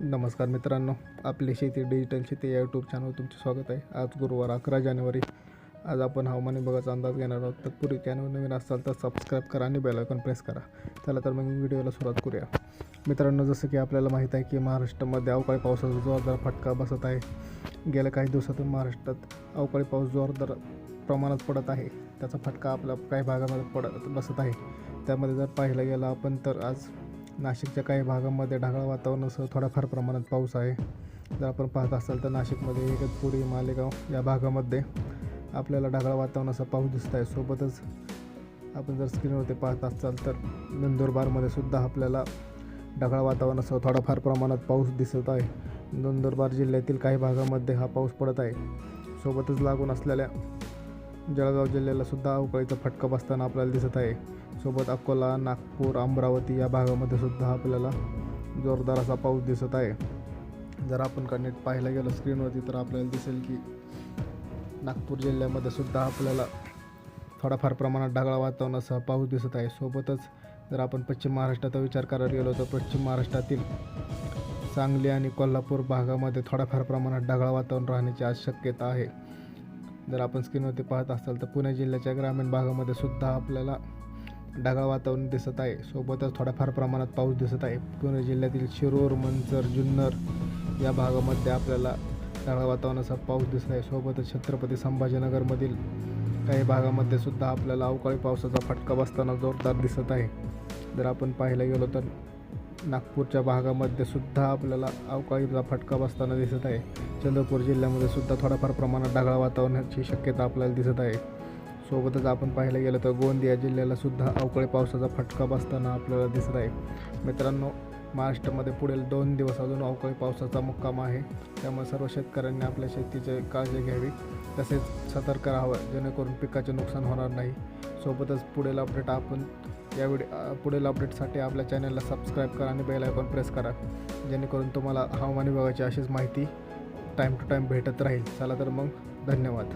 नमस्कार मित्रांनो आपली शेती डिजिटल शेती या यूट्यूब चॅनल तुमचे स्वागत आहे. आज गुरुवार अकरा जानेवारी. आज आपण हवामान विभागाचा अंदाज घेणार आहोत. तर पूर्वी चॅनल नवीन असाल तर सबस्क्राईब करा आणि बेलायकॉन प्रेस करा. चला तर मग व्हिडिओला सुरुवात करूया. मित्रांनो जसं की आपल्याला माहीत आहे की महाराष्ट्रामध्ये अवकाळी पावसाचा जोरदार फटका बसत आहे. गेल्या काही दिवसातून महाराष्ट्रात अवकाळी पाऊस जोरदार प्रमाणात पडत आहे. त्याचा फटका आपल्या काही भागामध्ये पडत बसत आहे. त्यामध्ये जर पाहिलं गेलं आपण तर आज नाशिकच्या काही भागामध्ये ढगाळ वातावरणासह थोड्याफार प्रमाणात पाऊस आहे. जर आपण पाहत असाल तर नाशिकमध्ये इगतपुरी मालेगाव या भागामध्ये आपल्याला ढगाळ वातावरणाचा पाऊस दिसत आहे. सोबतच आपण जर स्क्रीनवरती पाहत असाल तर नंदुरबारमध्ये सुद्धा आपल्याला ढगाळ वातावरणासह थोडाफार प्रमाणात पाऊस दिसत आहे. नंदुरबार जिल्ह्यातील काही भागामध्ये हा पाऊस पडत आहे. सोबतच लागून असलेल्या जळगाव जिल्ह्याला सुद्धा अवकाळीचा फटका बसताना आपल्याला दिसत आहे. सोबत अकोला नागपूर अमरावती या भागामध्ये सुद्धा आपल्याला जोरदार असा पाऊस दिसत आहे. जर आपण का नेट पाहायला गेलो स्क्रीनवरती तर आपल्याला दिसेल की नागपूर जिल्ह्यामध्ये सुद्धा आपल्याला थोडाफार प्रमाणात ढगाळ वातावरणासह पाऊस दिसत आहे. सोबतच जर आपण पश्चिम महाराष्ट्राचा विचार करायला गेलो तर पश्चिम महाराष्ट्रातील सांगली आणि कोल्हापूर भागामध्ये थोड्याफार प्रमाणात ढगाळ वातावरण राहण्याची आज शक्यता आहे. जर आपण स्क्रीनवरती पाहत असाल तर पुणे जिल्ह्याच्या ग्रामीण भागामध्ये सुद्धा आपल्याला ढगाळ वातावरण दिसत आहे. सोबतच थोड्याफार प्रमाणात पाऊस दिसत आहे. पुणे जिल्ह्यातील शिरूर मंचर जुन्नर या भागामध्ये आपल्याला ढगाळ वातावरणाचा पाऊस दिसत आहे. सोबतच छत्रपती संभाजीनगरमधील काही भागामध्ये सुद्धा आपल्याला अवकाळी पावसाचा फटका बसताना जोरदार दिसत आहे. जर आपण पाहायला गेलो तर नागपूरच्या भागामध्ये सुद्धा आपल्याला अवकाळीचा फटका बसताना दिसत आहे. चंद्रपूर जिल्ह्यामध्ये सुद्धा थोड्याफार प्रमाणात ढगाळ वातावरणाची शक्यता आपल्याला दिसत आहे. सोबतच आपण पाहायला गेलं तर गोंदिया जिल्ह्याला सुद्धा अवकाळी पावसाचा फटका बसताना आपल्याला दिसत आहे. मित्रांनो महाराष्ट्रामध्ये पुढील दोन दिवस अजून अवकाळी पावसाचा मुक्काम आहे. त्यामुळे सर्व शेतकऱ्यांनी आपल्या शेतीची काळजी घ्यावी. तसेच सतर्क राहावं जेणेकरून पिकाचे नुकसान होणार नाही. सोबतच पुढील अपडेट आपण या व्हिडिओ पुढील अपडेटसाठी आपल्या चॅनलला सबस्क्राईब करा आणि बेल आयकॉन प्रेस करा. जेणेकरून तुम्हाला हवामान विभागाची अशीच माहिती टाईम टू टाईम भेटत राहील. चला तर मग धन्यवाद.